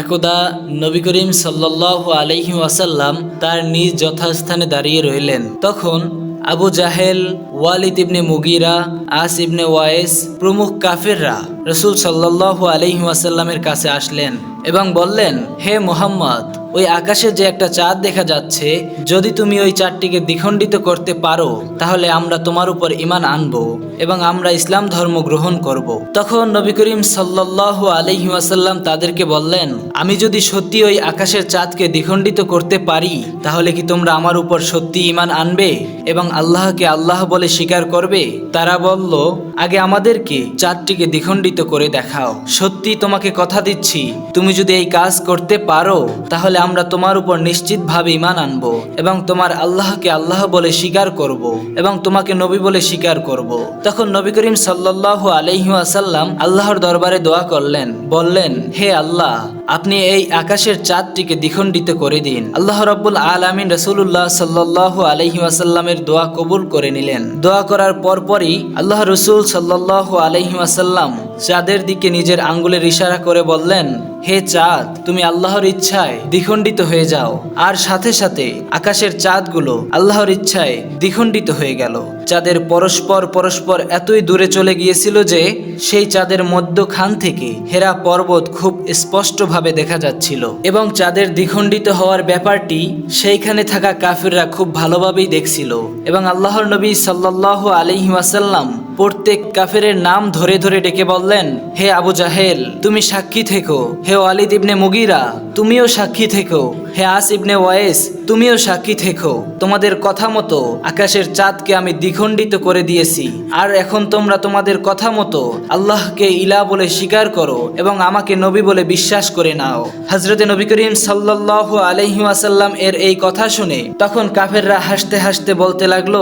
একদা নবী করিম সাল্লাহ আলহি ওয়াসাল্লাম তার নিজ যথাস্থানে দাঁড়িয়ে রইলেন। তখন Abu Jahl, Walid ibn Mughira, As ibn Wais প্রমুখ কাফেররা রসুল সাল্লাহ আলহি ওয়াসাল্লামের কাছে আসলেন। এবং বললেন, হে মোহাম্মদ, ওই আকাশে যে একটা চাঁদ দেখা যাচ্ছে, যদি তুমি ওই চাঁদটিকে দ্বিখণ্ডিত করতে পারো, তাহলে আমরা তোমার উপর ইমান আনব এবং আমরা ইসলাম ধর্ম গ্রহণ করব। তখন নবী করিম সাল্লাহ আলহি ওয়াসাল্লাম তাদেরকে বললেন, আমি যদি সত্যি ওই আকাশের চাঁদকে দ্বিখণ্ডিত করতে পারি, তাহলে কি তোমরা আমার উপর সত্যি ইমান আনবে এবং আল্লাহকে আল্লাহ বলে স্বীকার করবে তারা বলল, আগে আমাদেরকে চাঁদটিকে দ্বিখণ্ডিত করে দেখাও সত্যি তোমাকে কথা দিচ্ছি, তুমি যদি এই কাজ করতে পারো, তাহলে আমরা তোমার উপর নিশ্চিতভাবে ইমান আনব এবং তোমার আল্লাহকে আল্লাহ বলে স্বীকার করব এবং তোমাকে নবী বলে স্বীকার করব। তখন নবী করিম সাল্লাহ আলহি আসাল্লাম আল্লাহর দরবারে দোয়া করলেন, বললেন, হে আল্লাহ, আপনি এই আকাশের চাঁদটিকে দ্বিখণ্ডিত করে দিন। আল্লাহ রব্বুল আলমিন রসুল্লাহ সাল্লাহ আলহি আসাল্লামের দোয়া কবুল করে নিলেন। দোয়া করার পরপরই আল্লাহ রসুল সাল্লাহ আলহি আসাল্লাম চাঁদের দিকে নিজের আঙ্গুলের ইশারা করে বললেন, হে চাঁদ, তুমি আল্লাহর ইচ্ছায় দ্বিখণ্ডিত হয়ে যাও। আর সাথে সাথে আকাশের চাঁদগুলো আল্লাহর ইচ্ছায় দ্বিখণ্ডিত হয়ে গেল। চাঁদের পরস্পর পরস্পর এতই দূরে চলে গিয়েছিল যে সেই চাঁদের মধ্যখান থেকে হেরা পর্বত খুব স্পষ্টভাবে দেখা যাচ্ছিল। এবং চাঁদের দ্বিখণ্ডিত হওয়ার ব্যাপারটি সেইখানে থাকা কাফিররা খুব ভালোভাবেই দেখছিল। এবং আল্লাহর নবী সাল্লাহ আলহি ওয়াসাল্লাম প্রত্যেক কাফেরের নাম ধরে ধরে ডেকে বললেন, হে আবু জাহেল, তুমি সাক্ষী থেকো। হে ওয়ালিদ ইবনে মুগিরা, তুমিও সাক্ষী থেকো। হে আস ইবনে ওয়েস তুমিও সাক্ষী থেকো। তোমাদের কথা মতো আকাশের চাঁদকে আমি দ্বিখণ্ডিত করে দিয়েছি। আর এখন তোমরা তোমাদের কথা মতো আল্লাহকে ইলা বলে স্বীকার করো এবং আমাকে নবী বলে বিশ্বাস করে নাও। হজরতে নবী করিম সাল্লাহ আলহি আসাল্লাম এর এই কথা শুনে তখন কাফেররা হাসতে হাসতে বলতে লাগল,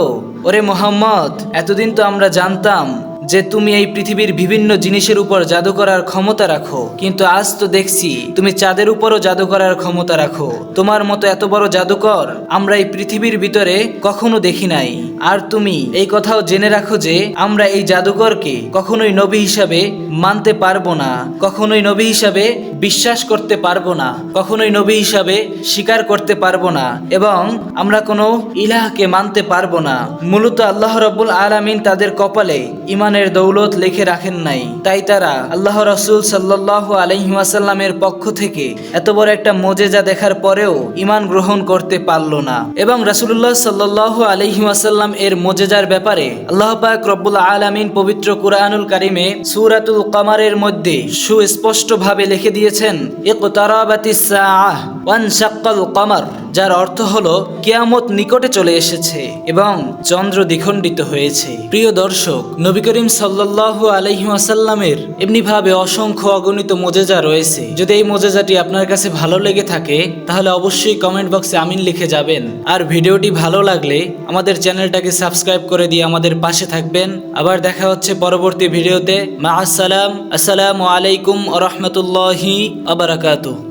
ওরে মোহাম্মদ, এতদিন তো আমরা জানতাম যে তুমি এই পৃথিবীর বিভিন্ন জিনিসের উপর জাদু করার ক্ষমতা রাখো। কিন্তু আজ তো দেখছি তুমি চাঁদের উপরও জাদু করার ক্ষমতা রাখো। তোমার মতো এত বড় জাদুকর আমরা এই পৃথিবীর ভিতরে কখনো দেখি নাই। আর তুমি এই কথাও জেনে রাখো যে আমরা এই জাদুকরকে কখনোই নবী হিসাবে মানতে পারব না। কখনোই নবী হিসাবে বিশ্বাস করতে পারব না, কখনোই নবী হিসাবে স্বীকার করতে পারব না, এবং আমরা কোনো ইলাহকে মানতে পারব না। মূলত আল্লাহ রব্বুল আলামিন তাদের কপালে ইমানের দৌলত লিখে রাখেন নাই। তাই তারা আল্লাহ রসুল সাল্লাহ আলহিমাসাল্লামের পক্ষ থেকে এত বড় একটা মোজেজা দেখার পরেও ইমান গ্রহণ করতে পারল না। এবং রাসুল্লাহ সাল্লাহ আলহিমাসাল্লাম এর মোজেজার ব্যাপারে আল্লাহ পাক রব্বুল আলামিন পবিত্র কুরআনুল কারিমে সুরাতুল কামারের মধ্যে সুস্পষ্টভাবে লিখে দিয়েছেন ইকতারাবাতিস সাআহ। ওয়ানশাক্কাল কামার, যার অর্থ হলো কেয়ামত নিকটে চলে এসেছে এবং চন্দ্র দ্বিখণ্ডিত হয়েছে। প্রিয় দর্শক, নবী করিম সাল্লাহ আলহিমাসাল্লামের এমনিভাবে অসংখ্য অগণিত মোজেজা রয়েছে। যদি এই মোজেজাটি আপনার কাছে ভালো লেগে থাকে, তাহলে অবশ্যই কমেন্ট বক্সে আমিন লিখে যাবেন। আর ভিডিওটি ভালো লাগলে আমাদের চ্যানেলটাকে সাবস্ক্রাইব করে দিয়ে আমাদের পাশে থাকবেন। আবার দেখা হচ্ছে পরবর্তী ভিডিওতে। মা আসসালাম আসসালামু আলাইকুম রহমতুল্লাহি আবরাকাতু